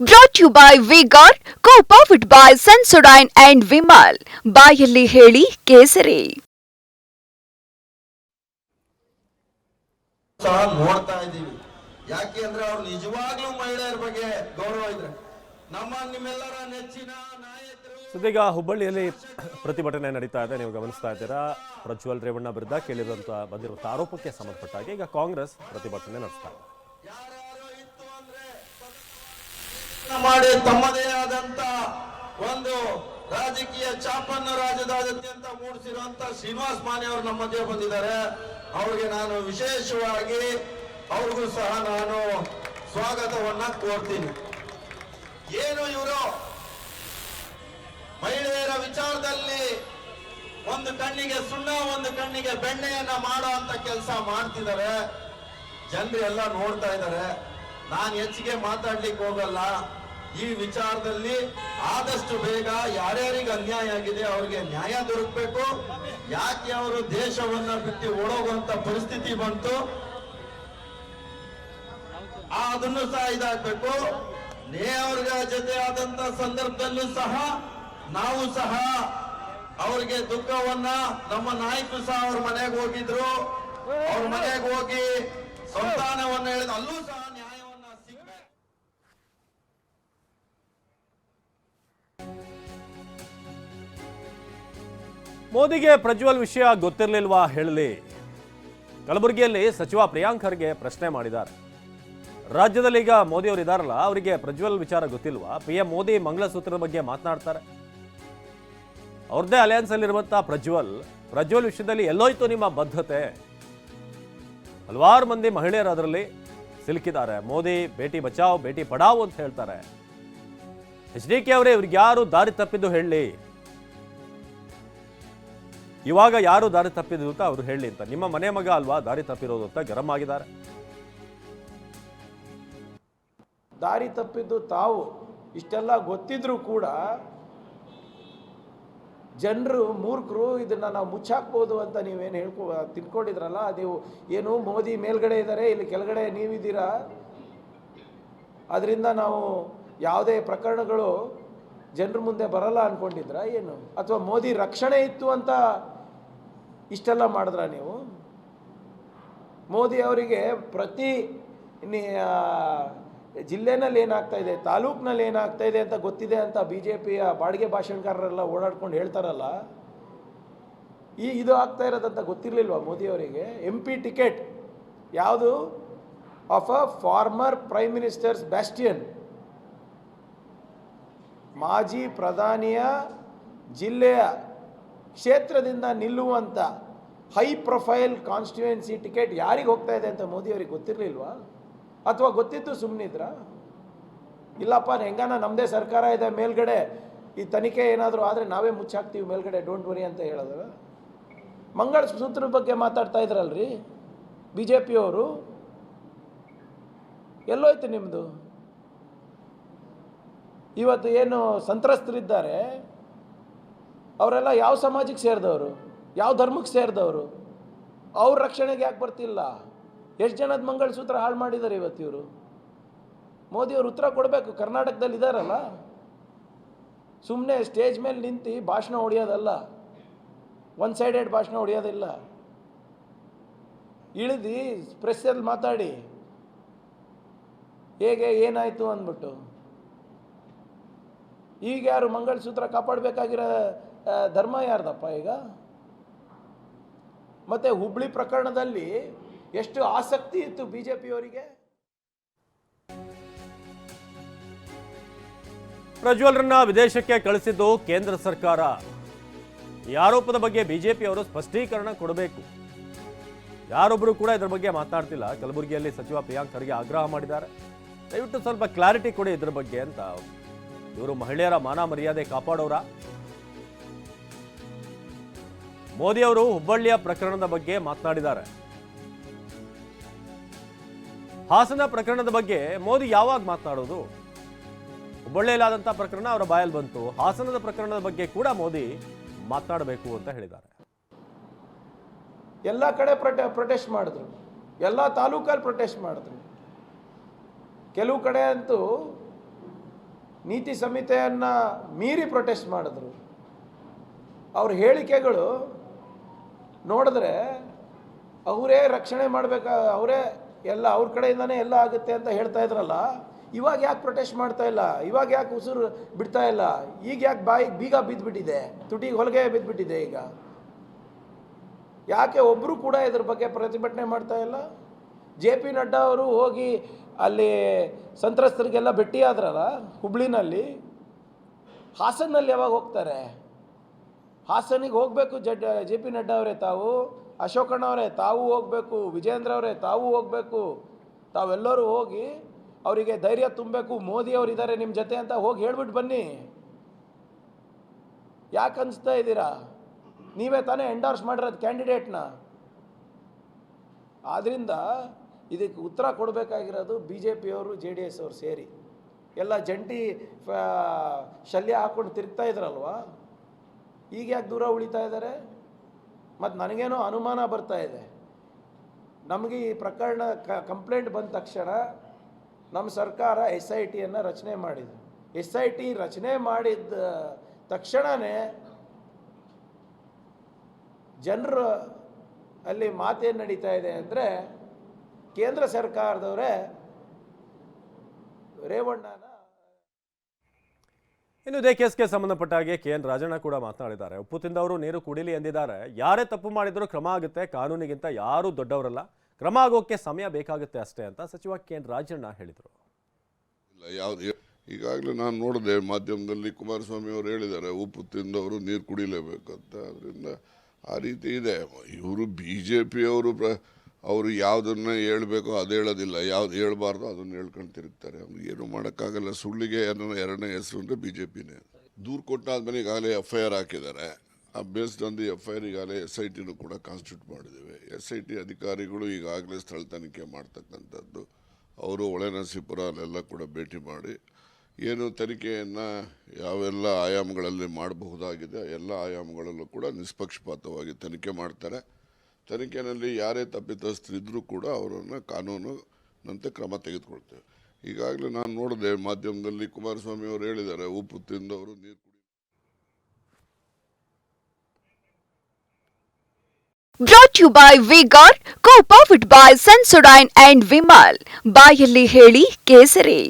Brought you by vigor co powered by Sensodyne and Vimal ಬಾಯಲ್ಲಿ ಹೇಳಿ ಕೇಸರಿ. ನೋಡ್ತಾ ಇದ್ದೀವಿ. ಯಾಕೆ ಅಂದ್ರೆ ಅವ್ರು ನಿಜವಾಗ್ಲೂ ಮಹಿಳೆಯರ ಬಗ್ಗೆ ಗೌರವ ಇದ್ರೆ. ನಮ್ಮ ನಿಮ್ಮೆಲ್ಲರ ನೆಚ್ಚಿನ ಸದ್ಯೀಗ ಹುಬ್ಬಳ್ಳಿಯಲ್ಲಿ ಪ್ರತಿಭಟನೆ ನಡೀತಾ ಇದೆ. ನೀವು ಗಮನಿಸ್ತಾ ಇದ್ದೀರಾ. ಪ್ರಜ್ವಲ್ ರೇವಣ್ಣ ವಿರುದ್ಧ ಕೇಳಿರುವಂತ ಬಂದಿರುವಂತಹ ಆರೋಪಕ್ಕೆ ಸಂಬಂಧಪಟ್ಟ ಹಾಗೆ ಈಗ ಕಾಂಗ್ರೆಸ್ ಪ್ರತಿಭಟನೆ ನಡೆಸ್ತಾ ಇದೆ. ಮಾಡಿ ತಮ್ಮದೇ ಆದಂತ ಒಂದು ರಾಜಕೀಯ ಚಾಪನ್ನ ರಾಜ್ಯದಾದ್ಯಂತ ಮೂಡಿಸಿರುವಂತ ಶ್ರೀನಿವಾಸ್ ಮಾನೆ ಅವರು ನಮ್ಮ ಮಧ್ಯೆ ಬಂದಿದ್ದಾರೆ. ಅವ್ರಿಗೆ ನಾನು ವಿಶೇಷವಾಗಿ ಅವ್ರಿಗೂ ಸಹ ನಾನು ಸ್ವಾಗತವನ್ನ ಕೋರ್ತೀನಿ. ಏನು ಇವರು? ಮಹಿಳೆಯರ ವಿಚಾರದಲ್ಲಿ ಒಂದು ಕಣ್ಣಿಗೆ ಸುಣ್ಣ, ಒಂದು ಕಣ್ಣಿಗೆ ಬೆಣ್ಣೆಯನ್ನ ಮಾಡೋ ಅಂತ ಕೆಲಸ ಮಾಡ್ತಿದ್ದಾರೆ. ಜನರು ಎಲ್ಲ ನೋಡ್ತಾ ಇದ್ದಾರೆ. ನಾನು ಹೆಚ್ಚಿಗೆ ಮಾತಾಡ್ಲಿಕ್ಕೆ ಹೋಗಲ್ಲ. ಈ ವಿಚಾರದಲ್ಲಿ ಆದಷ್ಟು ಬೇಗ ಯಾರ್ಯಾರಿಗೆ ಅನ್ಯಾಯ ಆಗಿದೆ ಅವ್ರಿಗೆ ನ್ಯಾಯ ದೊರಕಬೇಕು. ಯಾಕೆ ಅವರು ದೇಶವನ್ನ ಬಿಟ್ಟು ಓಡೋಗುವಂತ ಪರಿಸ್ಥಿತಿ ಬಂತು? ಅದನ್ನು ಸಹ ಇದಾಗಬೇಕು. ನೇ ಅವ್ರಿಗೆ ಜೊತೆ ಆದಂತ ಸಂದರ್ಭದಲ್ಲೂ ಸಹ ನಾವು ಸಹ ಅವ್ರಿಗೆ ದುಃಖವನ್ನ ನಮ್ಮ ನಾಯಕರು ಸಹ ಅವ್ರ ಮನೆಗೆ ಹೋಗಿದ್ರು. ಅವ್ರ ಮನೆಗೆ ಹೋಗಿ ಸಂತಾನವನ್ನ ಹೇಳಿದ ಅಲ್ಲೂ ಸಹ ಮೋದಿಗೆ ಪ್ರಜ್ವಲ್ ವಿಷಯ ಗೊತ್ತಿರಲಿಲ್ವಾ ಹೇಳಲಿ ಕಲಬುರಗಿಯಲ್ಲಿ ಸಚಿವ ಪ್ರಿಯಾಂಕ್ ಖರ್ಗೆ ಪ್ರಶ್ನೆ ಮಾಡಿದ್ದಾರೆ. ರಾಜ್ಯದಲ್ಲಿ ಈಗ ಮೋದಿ ಅವರು ಇದಾರಲ್ಲ, ಅವರಿಗೆ ಪ್ರಜ್ವಲ್ ವಿಚಾರ ಗೊತ್ತಿಲ್ವಾ? ಪಿ ಎಂ ಮೋದಿ ಮಂಗಳಸೂತ್ರದ ಬಗ್ಗೆ ಮಾತನಾಡ್ತಾರೆ. ಅವ್ರದ್ದೇ ಅಲಯನ್ಸ್ ಅಲ್ಲಿರುವಂತಹ ಪ್ರಜ್ವಲ್ ಪ್ರಜ್ವಲ್ ವಿಷಯದಲ್ಲಿ ಎಲ್ಲೋಯ್ತು ನಿಮ್ಮ ಬದ್ಧತೆ. ಹಲವಾರು ಮಂದಿ ಮಹಿಳೆಯರು ಅದರಲ್ಲಿ ಸಿಲುಕಿದ್ದಾರೆ. ಮೋದಿ, ಬೇಟಿ ಬಚಾವ್, ಬೇಟಿ ಪಡಾವ್ ಅಂತ ಹೇಳ್ತಾರೆ. ಎಚ್ ಡಿ ಕೆ ಅವರೇ ಇವ್ರಿಗೆ ಯಾರು ದಾರಿ ತಪ್ಪಿದ್ದು ಹೇಳಿ. ಇವಾಗ ಯಾರು ದಾರಿ ತಪ್ಪಿದ್ರು ಅಂತ ಅವರು ಹೇಳಿ ಅಂತ. ನಿಮ್ಮ ಮನೆ ಮಗ ಅಲ್ವಾ ದಾರಿ ತಪ್ಪಿರೋದು ಅಂತ ಗರಂ ಆಗಿದ್ದಾರೆ. ದಾರಿ ತಪ್ಪಿದ್ದು ತಾವು. ಇಷ್ಟೆಲ್ಲ ಗೊತ್ತಿದ್ರೂ ಕೂಡ ಜನರು ಮೂರ್ಖರು ಇದನ್ನು ನಾವು ಮುಚ್ಚಾಕ್ಬೋದು ಅಂತ ನೀವೇನು ಹೇಳ್ಕೊ, ತಿಳ್ಕೊಂಡಿದ್ರಲ್ಲ? ನೀವು ಏನು ಮೋದಿ ಮೇಲ್ಗಡೆ ಇದ್ದಾರೆ ಇಲ್ಲಿ ಕೆಳಗಡೆ ನೀವಿದ್ದೀರಾ? ಅದರಿಂದ ನಾವು ಯಾವುದೇ ಪ್ರಕರಣಗಳು ಜನರ ಮುಂದೆ ಬರಲ್ಲ ಅಂದ್ಕೊಂಡಿದ್ರಾ ಏನು? ಅಥವಾ ಮೋದಿ ರಕ್ಷಣೆ ಇತ್ತು ಅಂತ ಇಷ್ಟೆಲ್ಲ ಮಾಡಿದ್ರ ನೀವು? ಮೋದಿ ಅವರಿಗೆ ಪ್ರತಿ ಜಿಲ್ಲೆನಲ್ಲಿ ಏನಾಗ್ತಾ ಇದೆ, ತಾಲೂಕಿನಲ್ಲಿ ಏನಾಗ್ತಾ ಇದೆ ಅಂತ ಗೊತ್ತಿದೆ ಅಂತ ಬಿ ಜೆ ಪಿಯ ಬಾಡಿಗೆ ಭಾಷಣಕಾರರೆಲ್ಲ ಓಡಾಡ್ಕೊಂಡು ಹೇಳ್ತಾರಲ್ಲ, ಈ ಇದು ಆಗ್ತಾ ಇರೋದಂತ ಗೊತ್ತಿರಲಿಲ್ವಾ ಮೋದಿ ಅವರಿಗೆ? ಎಂ ಪಿ ಟಿಕೆಟ್, ಯಾವುದು? Of a former prime ministers bastion ಮಾಜಿ ಪ್ರಧಾನಿಯ ಜಿಲ್ಲೆಯ ಕ್ಷೇತ್ರದಿಂದ ನಿಲ್ಲುವಂಥ ಹೈ ಪ್ರೊಫೈಲ್ ಕಾನ್ಸ್ಟಿಟ್ಯೂಯೆನ್ಸಿ ಟಿಕೆಟ್ ಯಾರಿಗೆ ಹೋಗ್ತಾ ಇದೆ ಅಂತ ಮೋದಿ ಅವರಿಗೆ ಗೊತ್ತಿರಲಿಲ್ವಾ? ಅಥವಾ ಗೊತ್ತಿತ್ತು ಸುಮ್ಮನಿದ್ರ ಇಲ್ಲಪ್ಪ, ಹೆಂಗಾನ ನಮ್ಮದೇ ಸರ್ಕಾರ ಇದೆ, ಮೇಲ್ಗಡೆ ಈ ತನಿಖೆ ಏನಾದರೂ ಆದರೆ ನಾವೇ ಮುಚ್ಚಾಕ್ತೀವಿ, ಮೇಲ್ಗಡೆ ಡೋಂಟ್ ವರಿ ಅಂತ ಹೇಳಿದ್ರು ಮಂಗಳ ಸೂತ್ರದ ಬಗ್ಗೆ ಮಾತಾಡ್ತಾ ಇದ್ರಲ್ರಿ? ಬಿ ಜೆ ಪಿಯವರು ಎಲ್ಲೋಯ್ತು ನಿಮ್ಮದು ಇವತ್ತು ಏನು ಸಂತ್ರಸ್ತರಿದ್ದಾರೆ? ಅವರೆಲ್ಲ ಯಾವ ಸಮಾಜಕ್ಕೆ ಸೇರಿದವರು? ಯಾವ ಧರ್ಮಕ್ಕೆ ಸೇರಿದವರು? ಅವ್ರ ರಕ್ಷಣೆಗೆ ಯಾಕೆ ಬರ್ತಿಲ್ಲ? ಎಷ್ಟು ಜನದ ಮಂಗಳಸೂತ್ರ ಹಾಳು ಮಾಡಿದ್ದಾರೆ ಇವತ್ತು ಇವರು? ಮೋದಿಯವರು ಉತ್ತರ ಕೊಡಬೇಕು, ಕರ್ನಾಟಕದಲ್ಲಿ ಇದ್ದಾರಲ್ಲ ಸುಮ್ಮನೆ ಸ್ಟೇಜ್ ಮೇಲೆ ನಿಂತು ಭಾಷಣ ಹೊಡೆಯೋದಲ್ಲ. ಒನ್ ಸೈಡೆಡ್ ಭಾಷಣ ಹೊಡೆಯೋದಿಲ್ಲ. ಇಳಿದು ಪ್ರೆಸ್ಸಲ್ಲಿ ಮಾತಾಡಿ. ಹೇಗೆ, ಏನಾಯಿತು ಅಂದ್ಬಿಟ್ಟು. ಈಗ ಯಾರು ಮಂಗಳಸೂತ್ರ ಕಾಪಾಡಬೇಕಾಗಿರೋ ಧರ್ಮ ಯಾರ್ದಪ್ಪ ಈಗ? ಮತ್ತೆ ಹುಬ್ಳಿ ಪ್ರಕರಣದಲ್ಲಿ ಎಷ್ಟು ಆಸಕ್ತಿ ಇತ್ತು ಬಿ ಜೆ ಪಿಯವರಿಗೆ ಪ್ರಜ್ವಲ್ರನ್ನ ವಿದೇಶಕ್ಕೆ ಕಳಿಸಿದ್ದು ಕೇಂದ್ರ ಸರ್ಕಾರ. ಈ ಆರೋಪದ ಬಗ್ಗೆ ಬಿಜೆಪಿ ಅವರು ಸ್ಪಷ್ಟೀಕರಣ ಕೊಡಬೇಕು. ಯಾರೊಬ್ಬರು ಕೂಡ ಇದ್ರ ಬಗ್ಗೆ ಮಾತನಾಡ್ತಿಲ್ಲ ಕಲಬುರಗಿಯಲ್ಲಿ ಸಚಿವ ಪ್ರಿಯಾಂಕ್ ಖರ್ಗೆ ಆಗ್ರಹ ಮಾಡಿದ್ದಾರೆ. ದಯವಿಟ್ಟು ಸ್ವಲ್ಪ ಕ್ಲಾರಿಟಿ ಕೊಡಿ ಇದ್ರ ಬಗ್ಗೆ ಅಂತ. ಇವರು ಮಹಿಳೆಯರ ಮಾನ ಮರ್ಯಾದೆ ಕಾಪಾಡೋರ? ಮೋದಿ ಅವರು ಹುಬ್ಬಳ್ಳಿಯ ಪ್ರಕರಣದ ಬಗ್ಗೆ ಮಾತನಾಡಿದ್ದಾರೆ. ಹಾಸನ ಪ್ರಕರಣದ ಬಗ್ಗೆ ಮೋದಿ ಯಾವಾಗ ಮಾತನಾಡೋದು? ಹುಬ್ಬಳ್ಳಿಯಲ್ಲಾದಂಥ ಪ್ರಕರಣ ಅವರ ಬಾಯಲ್ಲಿ ಬಂತು. ಹಾಸನದ ಪ್ರಕರಣದ ಬಗ್ಗೆ ಕೂಡ ಮೋದಿ ಮಾತನಾಡಬೇಕು ಅಂತ ಹೇಳಿದ್ದಾರೆ. ಎಲ್ಲ ಕಡೆ ಪ್ರೊಟೆ, ಪ್ರೊಟೆಸ್ಟ್ ಮಾಡಿದ್ರು. ಎಲ್ಲ ತಾಲೂಕಲ್ಲಿ ಪ್ರೊಟೆಸ್ಟ್ ಮಾಡಿದ್ರು. ಕೆಲವು ಕಡೆ ಅಂತೂ ನೀತಿ ಸಂಹಿತೆಯನ್ನು ಮೀರಿ ಪ್ರೊಟೆಸ್ಟ್ ಮಾಡಿದ್ರು. ಅವ್ರ ಹೇಳಿಕೆಗಳು ನೋಡಿದ್ರೆ ಅವರೇ ರಕ್ಷಣೆ ಮಾಡಬೇಕಾ, ಅವರೇ ಎಲ್ಲ ಅವ್ರ ಕಡೆಯಿಂದನೇ ಎಲ್ಲ ಆಗುತ್ತೆ ಅಂತ ಹೇಳ್ತಾ ಇದ್ರಲ್ಲ, ಇವಾಗ ಯಾಕೆ ಪ್ರೊಟೆಸ್ಟ್ ಮಾಡ್ತಾ ಇಲ್ಲ? ಇವಾಗ ಯಾಕೆ ಉಸಿರು ಬಿಡ್ತಾ ಇಲ್ಲ? ಈಗ ಯಾಕೆ ಬಾಯಿಗೆ ಬೀಗ ಬಿದ್ದುಬಿಟ್ಟಿದೆ ತುಟಿಗೆ ಹೊಲಿಗೆ ಬಿದ್ದುಬಿಟ್ಟಿದೆ ಈಗ. ಯಾಕೆ ಒಬ್ಬರು ಕೂಡ ಇದ್ರ ಬಗ್ಗೆ ಪ್ರತಿಭಟನೆ ಮಾಡ್ತಾ ಇಲ್ಲ? ಜೆ ಪಿ ನಡ್ಡಾ ಅವರು ಹೋಗಿ ಅಲ್ಲಿ ಸಂತ್ರಸ್ತರಿಗೆಲ್ಲ ಭೇಟಿ ಆದ್ರಲ್ಲ ಹುಬ್ಳಿನಲ್ಲಿ, ಹಾಸನ್ನಲ್ಲಿ ಯಾವಾಗ ಹೋಗ್ತಾರೆ? ಹಾಸನಿಗೆ ಹೋಗಬೇಕು, ಜಡ್, ಜೆ ಪಿ ನಡ್ಡಾ ಅವರೇ ತಾವು ಅವರೇ, ತಾವು ಹೋಗಬೇಕು ವಿಜೇಂದ್ರ ಅವರೇ, ತಾವು ಹೋಗಬೇಕು, ತಾವೆಲ್ಲರೂ ಹೋಗಿ ಅವರಿಗೆ ಧೈರ್ಯ ತುಂಬಬೇಕು, ಮೋದಿ ಅವರು ಇದ್ದಾರೆ ನಿಮ್ಮ ಜೊತೆ ಅಂತ ಹೋಗಿ ಹೇಳ್ಬಿಟ್ಟು ಬನ್ನಿ. ಯಾಕೆ ಅನಿಸ್ತಾ ಇದ್ದೀರಾ? ನೀವೇ ತಾನೇ ಎಂಡೋರ್ಸ್ ಮಾಡಿರೋದು ಕ್ಯಾಂಡಿಡೇಟ್ನ ಆದ್ದರಿಂದ ಇದಕ್ಕೆ ಉತ್ತರ ಕೊಡಬೇಕಾಗಿರೋದು ಬಿ ಜೆ ಪಿಯವರು ಜೆ ಡಿ ಎಸ್ ಅವರು ಸೇರಿ. ಎಲ್ಲ ಜಂಟಿ ಶಲ್ಯ ಹಾಕ್ಕೊಂಡು ತಿರುಗ್ತಾ ಇದ್ರಲ್ವಾ? ಈಗ ಯಾಕೆ ದೂರ ಉಳಿತಾ ಇದ್ದಾರೆ? ಮತ್ತು ನನಗೇನೋ ಅನುಮಾನ ಬರ್ತಾ ಇದೆ. ನಮಗೆ ಈ ಪ್ರಕರಣ ಕ, ಕಂಪ್ಲೇಂಟ್ ಬಂದ ತಕ್ಷಣ ನಮ್ಮ ಸರ್ಕಾರ ಎಸ್ ಐ ಟಿಯನ್ನು ರಚನೆ ಮಾಡಿದೆ. ಎಸ್ ಐ ಟಿ ರಚನೆ ಮಾಡಿದ ತಕ್ಷಣವೇ ಜನರು ಅಲ್ಲಿ ಮಾತೇನು ನಡೀತಾ ಇದೆ ಅಂದರೆ ಕೇಂದ್ರ ಸರ್ಕಾರದವರೇ ರೇವಣ್ಣನ ಇನ್ನು ಇದೇ ಕೇಸ್ಗೆ ಸಂಬಂಧಪಟ್ಟ ಹಾಗೆ ಕೆ ಎನ್ ರಾಜಣ್ಣ ಕೂಡ ಮಾತನಾಡಿದ್ದಾರೆ. ಉಪ್ಪು ತಿಂದವರು ನೀರು ಕುಡಿಲಿ ಎಂದಿದ್ದಾರೆ. ಯಾರೇ ತಪ್ಪು ಮಾಡಿದರೂ ಕ್ರಮ ಆಗುತ್ತೆ, ಕಾನೂನಿಗಿಂತ ಯಾರೂ ದೊಡ್ಡವರಲ್ಲ. ಕ್ರಮ ಆಗೋಕ್ಕೆ ಸಮಯ ಬೇಕಾಗುತ್ತೆ ಅಷ್ಟೇ ಅಂತ ಸಚಿವ ಕೆ ಎನ್ ರಾಜಣ್ಣ ಹೇಳಿದರು. ಈಗಾಗಲೇ ನಾನು ನೋಡಿದೆ ಮಾಧ್ಯಮದಲ್ಲಿ ಕುಮಾರಸ್ವಾಮಿ ಅವರು ಹೇಳಿದ್ದಾರೆ, ಉಪ್ಪು ತಿಂದವರು ನೀರು ಕುಡಿಲೇಬೇಕಂತ. ಅದರಿಂದ ಆ ರೀತಿ ಇದೆ. ಇವರು ಬಿ ಜೆ ಪಿಯವರು ಪ್ರ ಅವರು ಯಾವುದನ್ನು ಹೇಳಬೇಕು ಅದು ಹೇಳೋದಿಲ್ಲ. ಯಾವ್ದು ಹೇಳ್ಬಾರ್ದು ಅದನ್ನು ಹೇಳ್ಕೊಂಡು ತಿರುಗ್ತಾರೆ ಅವ್ರಿಗೆ ಏನು ಮಾಡೋಕ್ಕಾಗಲ್ಲ. ಸುಳ್ಳಿಗೆ ಏನೋ ಎರಡನೇ ಹೆಸರು ಅಂದರೆ ಬಿ ಜೆ ಪಿನೇ ದೂರು ಕೊಟ್ಟಾದ್ಮೇಲೆ ಈಗಾಗಲೇ ಎಫ್ ಐ ಆರ್ ಹಾಕಿದ್ದಾರೆ. ಆ ಬೇಸ್ಡ್ ಒಂದು ಎಫ್ ಐ ಆರ್ ಈಗಾಗಲೇ ಎಸ್ ಐ ಟಿನೂ ಕೂಡ ಕಾನ್ಸ್ಟಿಟ್ಯೂಟ್ ಮಾಡಿದ್ದೇವೆ ಎಸ್ ಐ ಟಿ ಅಧಿಕಾರಿಗಳು ಈಗಾಗಲೇ ಸ್ಥಳ ತನಿಖೆ ಮಾಡ್ತಕ್ಕಂಥದ್ದು. ಅವರು ಹೊಳೆನರಸೀಪುರ ಅಲ್ಲೆಲ್ಲ ಕೂಡ ಭೇಟಿ ಮಾಡಿ ಏನು ತನಿಖೆಯನ್ನು ಯಾವೆಲ್ಲ ಆಯಾಮಗಳಲ್ಲಿ ಮಾಡಬಹುದಾಗಿದೆ ಎಲ್ಲ ಆಯಾಮಗಳಲ್ಲೂ ಕೂಡ ನಿಷ್ಪಕ್ಷಪಾತವಾಗಿ ತನಿಖೆ ಮಾಡ್ತಾರೆ. ತನಿಖೆಯಲ್ಲಿ ಯಾರೇ ತಪ್ಪಿತಸ್ಥರಿದ್ದರೂ ಕೂಡ ಅವರನ್ನು ಕಾನೂನಿನಂತೆ ಕ್ರಮ ತೆಗೆದುಕೊಳ್ತೇವೆ. ಈಗಾಗಲೇ ನಾನು ನೋಡಿದೆ ಮಾಧ್ಯಮದಲ್ಲಿ ಕುಮಾರಸ್ವಾಮಿ ಅವರು ಹೇಳಿದ್ದಾರೆ ಉಪ್ಪು ತಿಂದವರು ನೀರು brought you by vigor co powered by Sensodyne and Vimal ಬಾಯಲ್ಲಿ ಹೇಳಿ ಕೇಸರಿ.